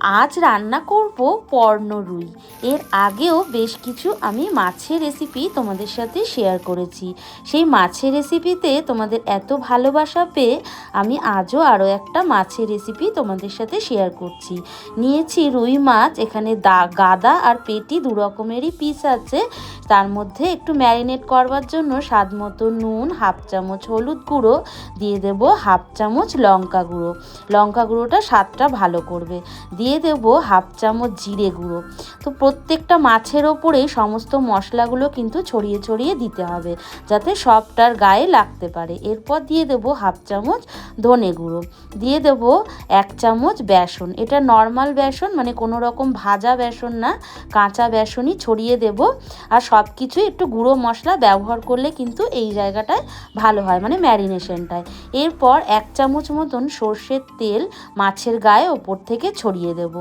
আজ রান্না করব পর্ণ রুই। এর আগেও বেশ কিছু আমি মাছের রেসিপি তোমাদের সাথে শেয়ার করেছি। সেই মাছের রেসিপিতে তোমাদের এত ভালোবাসা পেয়ে আমি আজও আরও একটা মাছের রেসিপি তোমাদের সাথে শেয়ার করছি। নিয়েছি রুই মাছ, এখানে দা, গাদা আর পেটি দু রকমেরই পিস আছে। তার মধ্যে একটু ম্যারিনেট করবার জন্য স্বাদ মতো নুন, হাফ চামচ হলুদ গুঁড়ো, দিয়ে দেব হাফ চামচ লঙ্কা গুঁড়ো। লঙ্কা গুঁড়োটা স্বাদটা ভালো করবে। দিয়ে দেব হাফ চামচ জিরে গুঁড়ো। তো প্রত্যেকটা মাছের ওপরেই সমস্ত মশলাগুলো কিন্তু ছড়িয়ে ছড়িয়ে দিতে হবে, যাতে সবটার গায়ে লাগতে পারে। এরপর দিয়ে দেব হাফ চামচ ধনে গুঁড়ো। দিয়ে দেব এক চামচ বেসন। এটা নর্মাল বেসন মানে কোনো রকম ভাজা বেসন না, কাঁচা বেসনই ছড়িয়ে দেব। আর সব কিছু একটু গুঁড়ো মশলা ব্যবহার করলে কিন্তু এই জায়গাটায় ভালো হয় মানে ম্যারিনেশনটায়। এরপর এক চামচ মতন সর্ষের তেল মাছের গায়ে ওপর থেকে ছড়িয়ে দেব।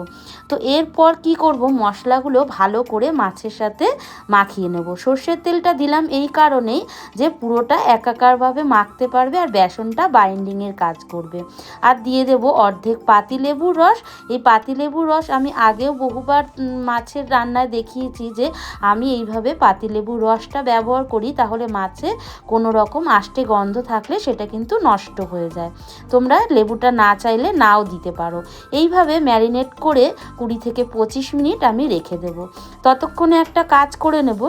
তো এরপর কি করব? মশলাগুলো ভালো করে মাছের সাথে মাখিয়ে নেব। সর্ষের তেলটা দিলাম এই কারণেই যে পুরোটা একাকারভাবে মাখতে পারবে আর বেসনটা বাইন্ডিংয়ের কাজ করবে। আর দিয়ে দেব অর্ধেক পাতিলেবুর রস। এই পাতিলেবুর রস আমি আগেও বহুবার মাছের রান্নায় দেখিয়েছি যে আমি এইভাবে পাতিলেবুর রসটা ব্যবহার করি, তাহলে মাছে কোনো রকম আষ্টে গন্ধ থাকলে সেটা কিন্তু নষ্ট হয়ে যায়। তোমরা লেবুটা না চাইলে নাও দিতে পারো। এইভাবে ম্যারিনেট করে কুড়ি থেকে পঁচিশ মিনিট আমি রেখে দেবো। ততক্ষণে একটা কাজ করে নেব।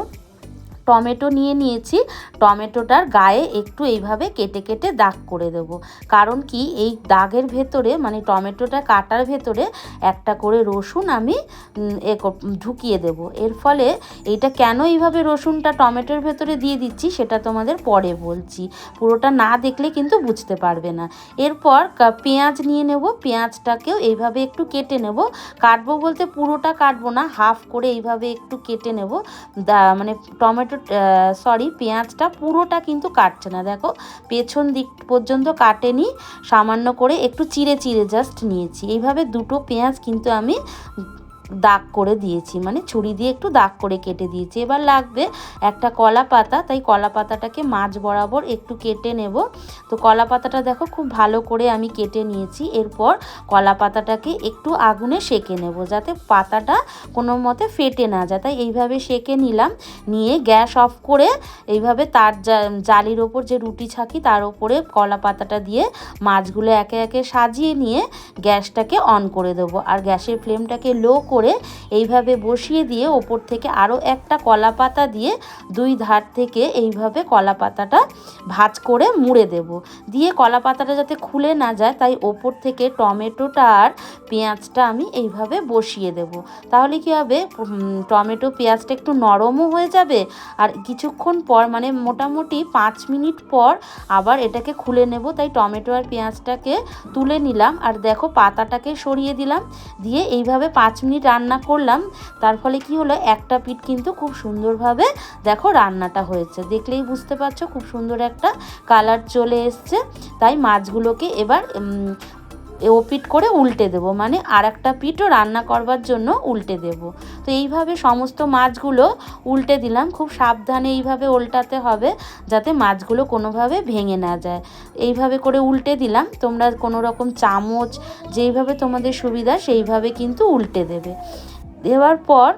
টমেটো নিয়ে নিয়েছি। টমেটোটার গায়ে একটু এইভাবে কেটে কেটে দাগ করে দেব। কারণ কি, এই দাগের ভেতরে মানে টমেটোটা কাটার ভেতরে একটা করে রসুন আমি ঢুকিয়ে দেব। এর ফলে এইটা কেন এইভাবে রসুনটা টমেটোর ভেতরে দিয়ে দিচ্ছি সেটা তোমাদের পরে বলছি। পুরোটা না দেখলে কিন্তু বুঝতে পারবে না। এরপর পেঁয়াজ নিয়ে নেব। পেঁয়াজটাকেও এইভাবে একটু কেটে নেব। কাটবো বলতে পুরোটা কাটবো না, হাফ করে এইভাবে একটু কেটে নেব। মানে টমেটো সরি পেঁয়াজটা পুরোটা কিন্তু কাটছে না। দেখো, পেছন দিক পর্যন্ত কাটেনি, সামান্য করে একটু চিড়ে চিড়ে জাস্ট নিয়েছি। এইভাবে দুটো পেঁয়াজ কিন্তু আমি দাগ করে দিয়েছি মানে ছুরি দিয়ে একটু দাগ করে কেটে দিয়েছি। এবার লাগবে একটা কলা পাতা, তাই কলা পাতাটাকে মাছ বরাবর একটু কেটে নেব। তো কলা পাতাটা দেখো খুব ভালো করে আমি কেটে নিয়েছি, এরপর কলা পাতাটাকে একটু আগুনে সেকে নেব, যাতে পাতাটা কোনো মতে ফেটে না যায়। তাই এইভাবে সেকে নিলাম, নিয়ে গ্যাস অফ করে এইভাবে তার জালির ওপর যে রুটি ছাকি, তার ওপরে কলা পাতাটা দিয়ে মাছগুলো একে একে সাজিয়ে নিয়ে গ্যাসটাকে অন করে দেবো। আর গ্যাসের ফ্লেমটাকে লো করে করে এইভাবে বসিয়ে দিয়ে ওপর থেকে আরও একটা কলা পাতা দিয়ে দুই ধার থেকে এইভাবে কলা পাতাটা ভাজ করে মুড়ে দেব। দিয়ে কলা পাতাটা যাতে খুলে না যায়, তাই ওপর থেকে টমেটোটা আর পেঁয়াজটা আমি এইভাবে বসিয়ে দেব। তাহলে কি হবে? টমেটো পেঁয়াজটা একটু নরমও হয়ে যাবে আর কিছুক্ষণ পর মানে মোটামুটি পাঁচ মিনিট পর আবার এটাকে খুলে নেব। তাই টমেটো আর পেঁয়াজটাকে তুলে নিলাম। আর দেখো পাতাটাকে সরিয়ে দিলাম। দিয়ে এইভাবে পাঁচ মিনিট রান্না করলাম, তার ফলে কি হলো, একটা পিঠ কিন্তু খুব সুন্দরভাবে দেখো রান্নাটা হয়েছে। দেখলেই বুঝতে পারছ, খুব সুন্দর একটা কালার চলে এসছে। তাই মাছগুলোকে এবার ও পিঠ করে উল্টে দেব। মানে আর একটা পিঠও রান্না করবার জন্য উল্টে দেব। তো এইভাবে সমস্ত মাছগুলো উল্টে দিলাম। খুব সাবধানে এইভাবে উল্টাতে হবে যাতে মাছগুলো কোনোভাবে ভেঙে না যায়। এইভাবে করে উল্টে দিলাম। তোমরা কোনো রকম চামচ যেইভাবে তোমাদের সুবিধা সেইভাবে কিন্তু উল্টে দেবে। দেওয়ার পর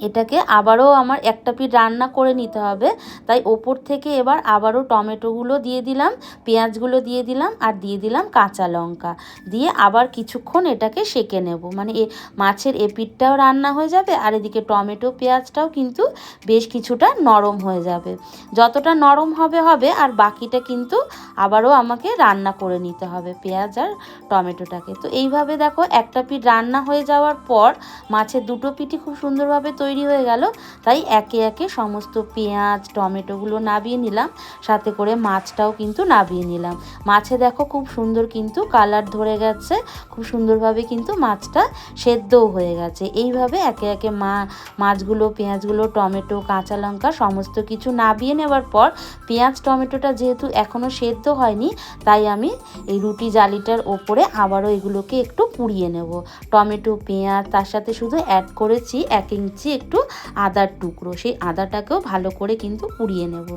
এটাকে আবারও আমার একটা পিঠ রান্না করে নিতে হবে। তাই ওপর থেকে এবার আবারও টমেটোগুলো দিয়ে দিলাম, পেঁয়াজগুলো দিয়ে দিলাম আর দিয়ে দিলাম কাঁচা লঙ্কা। দিয়ে আবার কিছুক্ষণ এটাকে সেকে নেব। মানে এ মাছের এপিঠটাও রান্না হয়ে যাবে আর এদিকে টমেটো, পেঁয়াজটাও কিন্তু বেশ কিছুটা নরম হয়ে যাবে। যতটা নরম হবে হবে আর বাকিটা কিন্তু আবারও আমাকে রান্না করে নিতে হবে পেঁয়াজ আর টমেটোটাকে। তো এইভাবে দেখো একটা পিঠ রান্না হয়ে যাওয়ার পর মাছের দুটো পিঠই খুব সুন্দরভাবে তৈরি হয়ে গেল। তাই একে একে সমস্ত পেঁয়াজ, টমেটোগুলো নাবিয়ে নিলাম। সাথে করে মাছটাও কিন্তু নাবিয়ে নিলাম। মাছে দেখো খুব সুন্দর কিন্তু কালার ধরে গেছে। খুব সুন্দরভাবে কিন্তু মাছটা সেদ্ধও হয়ে গেছে। এইভাবে একে একে মা, মাছগুলো, পেঁয়াজগুলো, টমেটো, কাঁচা লঙ্কা সমস্ত কিছু নাবিয়ে নেওয়ার পর পেঁয়াজ, টমেটোটা যেহেতু এখনও সেদ্ধ হয়নি, তাই আমি এই রুটি জালিটার ওপরে আবারও এগুলোকে একটু পুড়িয়ে নেব। টমেটো, পেঁয়াজ, তার সাথে শুধু অ্যাড করেছি এক ইঞ্চি একটু আদার টুকরো। সেই আদাটাকেও ভালো করে কিন্তু পুড়িয়ে নেব।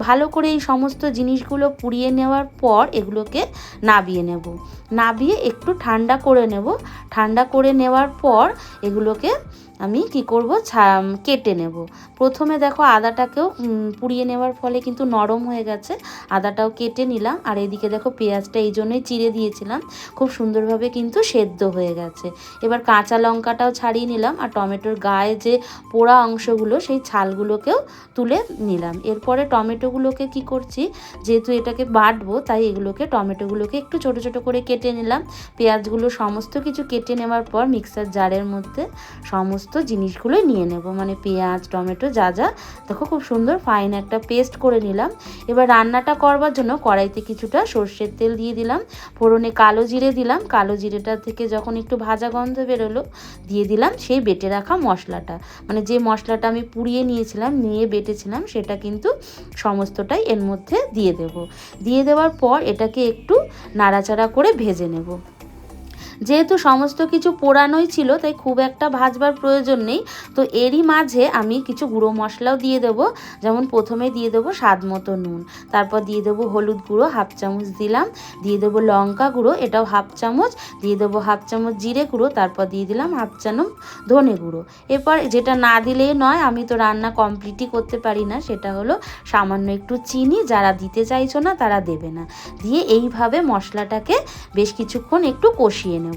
ভালো করে এই সমস্ত জিনিসগুলো পুড়িয়ে নেওয়ার পর এগুলোকে নাবিয়ে নেব। নাবিয়ে একটু ঠান্ডা করে নেব। ঠান্ডা করে নেওয়ার পর এগুলোকে আমি কি করব? কেটে নেব। প্রথমে দেখো আদাটাকেও পুড়িয়ে নেওয়ার ফলে কিন্তু নরম হয়ে গেছে। আদাটাও কেটে নিলাম। আর এদিকে দেখো পেঁয়াজটা এই জন্যই চিড়ে দিয়েছিলাম। খুব সুন্দরভাবে কিন্তু সেদ্ধ হয়ে গেছে। এবার কাঁচা লঙ্কাটাও ছাড়িয়ে নিলাম। আর টমেটোর গায়ে যে পোড়া অংশগুলো, সেই ছালগুলোকেও তুলে নিলাম। এরপরে টমেটোগুলোকে কি করছি? যেহেতু এটাকে বাটবো, তাই এগুলোকে, টমেটোগুলোকে একটু ছোট ছোট করে কেটে নিলাম। পেঁয়াজগুলো সমস্ত কিছু কেটে নেওয়ার পর, মিক্সার জারের মধ্যে সমস্ত জিনিসগুলো নিয়ে নেব। মানে পেঁয়াজ, টমেটো, যা যা। দেখো খুব সুন্দর ফাইন একটা পেস্ট করে নিলাম। এবার রান্নাটা করবার জন্য কড়াইতে কিছুটা সর্ষের তেল দিয়ে দিলাম। ফোড়নে কালো জিরে দিলাম। কালো জিরেটা থেকে যখন একটু ভাজা গন্ধ বেরোলো, দিয়ে দিলাম সেই বেটে রাখা মশলাটা। মানে যে মশলাটা আমি পুড়িয়ে নিয়েছিলাম, নিয়ে বেটেছিলাম, সেটা কিন্তু সমস্তটাই এর মধ্যে দিয়ে দেব। দিয়ে দেওয়ার পর এটাকে একটু নাড়াচাড়া করে ভেজে নেব। যেহেতু সমস্ত কিছু পোড়ানোই ছিল, তাই খুব একটা ভাজবার প্রয়োজন নেই। তো এরই মাঝে আমি কিছু গুঁড়ো মশলাও দিয়ে দেবো। যেমন প্রথমে দিয়ে দেবো স্বাদ মতো নুন, তারপর দিয়ে দেবো হলুদ গুঁড়ো, হাফ চামচ দিলাম। দিয়ে দেবো লঙ্কা গুঁড়ো, এটাও হাফ চামচ। দিয়ে দেবো হাফ চামচ জিরে গুঁড়ো, তারপর দিয়ে দিলাম হাফ চামচ ধনে গুঁড়ো। এরপর যেটা না দিলেই নয়, আমি তো রান্না কমপ্লিটই করতে পারি না, সেটা হলো সামান্য একটু চিনি, যারা দিতে চাইছো না তারা দেবে না। দিয়ে এইভাবে মশলাটাকে বেশ কিছুক্ষণ একটু কষিয়ে নেব।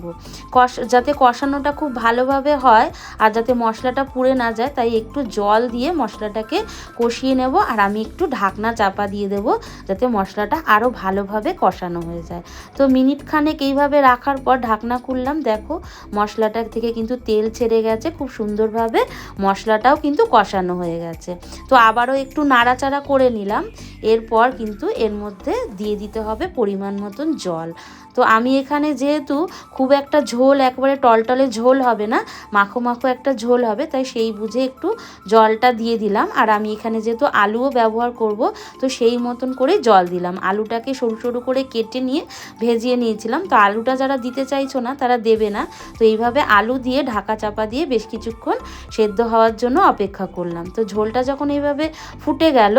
কষ যাতে কষানোটা খুব ভালোভাবে হয় আর যাতে মশলাটা পুড়ে না যায়, তাই একটু জল দিয়ে মশলাটাকে কষিয়ে নেব আর আমি একটু ঢাকনা চাপা দিয়ে দেব যাতে মশলাটা আরও ভালোভাবে কষানো হয়ে যায়। তো মিনিট খানেক এইভাবে রাখার পর ঢাকনা খুললাম। দেখো, মশলাটা থেকে কিন্তু তেল ছেড়ে গেছে, খুব সুন্দরভাবে মশলাটাও কিন্তু কষানো হয়ে গেছে। তো আবারও একটু নাড়াচাড়া করে নিলাম। এরপর কিন্তু এর মধ্যে দিয়ে দিতে হবে পরিমাণ মতন জল। তো আমি এখানে যেহেতু খুব একটা ঝোল, একবারে টলটলে ঝোল হবে না, মাখো মাখো একটা ঝোল হবে, তাই সেই বুঝে একটু জলটা দিয়ে দিলাম। আর আমি এখানে যেহেতু আলুও ব্যবহার করব, তো সেই মতন করে জল দিলাম। আলুটাকে সরু সরু করে কেটে নিয়ে ভেজিয়ে নিয়েছিলাম। তো আলুটা যারা দিতে চাইছো না, তারা দেবে না। তো এইভাবে আলু দিয়ে ঢাকা চাপা দিয়ে বেশ কিছুক্ষণ সেদ্ধ হওয়ার জন্য অপেক্ষা করলাম। তো ঝোলটা যখন এইভাবে ফুটে গেল,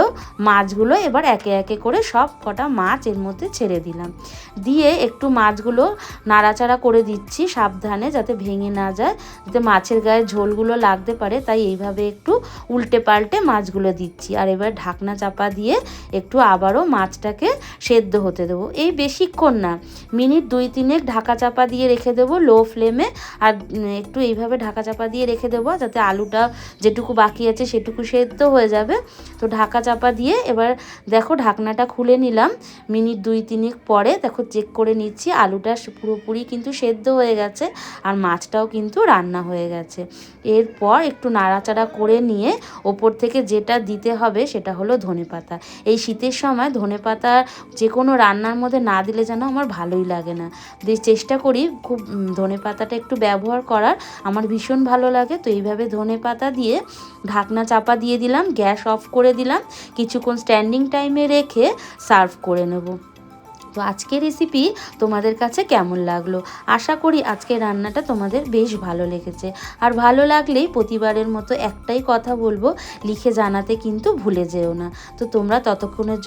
মাছগুলো এবার একে একে করে সব কটা মাছ এর মধ্যে ছেড়ে দিলাম। দিয়ে একটু মাছগুলো নাড়াচাড়া করে দিচ্ছি সাবধানে যাতে ভেঙে না যায়, যাতে মাছের গায়ে ঝোলগুলো লাগতে পারে, তাই এইভাবে একটু উল্টে পাল্টে মাছগুলো দিচ্ছি। আর এবার ঢাকনা চাপা দিয়ে একটু আবারও মাছটাকে সেদ্ধ হতে দেবো। এই বেশিক্ষণ না, মিনিট দুই তিনেক ঢাকা চাপা দিয়ে রেখে দেবো লো ফ্লেমে। আর একটু এইভাবে ঢাকা চাপা দিয়ে রেখে দেবো যাতে আলুটা যেটুকু বাকি আছে সেটুকু সেদ্ধ হয়ে যাবে। তো ঢাকা চাপা দিয়ে এবার দেখো ঢাকনাটা খুলে নিলাম। মিনিট দুই তিনেক পরে দেখো চেক করে নিচ্ছি আলুটা পুরোপুরি কিন্তু সেদ্ধ হয়ে গেছে আর মাছটাও কিন্তু রান্না হয়ে গেছে। এরপর একটু নাড়াচাড়া করে নিয়ে ওপর থেকে যেটা দিতে হবে সেটা হলো ধনেপাতা এই শীতের সময় ধনেপাতা যে কোনো রান্নার মধ্যে না দিলে যেন আমার ভালোই লাগে না। চেষ্টা করি খুব উম, ধনেপাতাটা একটু ব্যবহার করার। আমার ভীষণ ভালো লাগে তো এইভাবে ধনেপাতা দিয়ে ঢাকনা চাপা দিয়ে দিলাম গ্যাস অফ করে দিলাম। কিছুক্ষণ স্ট্যান্ডিং টাইমে রেখে সার্ভ করে নেব। তো আজকে রেসিপি তোমাদের কাছে কেমন লাগল? আশা করি আজকে রান্নাটা তোমাদের বেশ ভালো লেগেছে। আর ভালো লাগলেই প্রতিবারের মতো একটাই কথা বলব, লিখে জানাতে কিন্তু ভুলে যেও না। তো তোমরা ততক্ষণের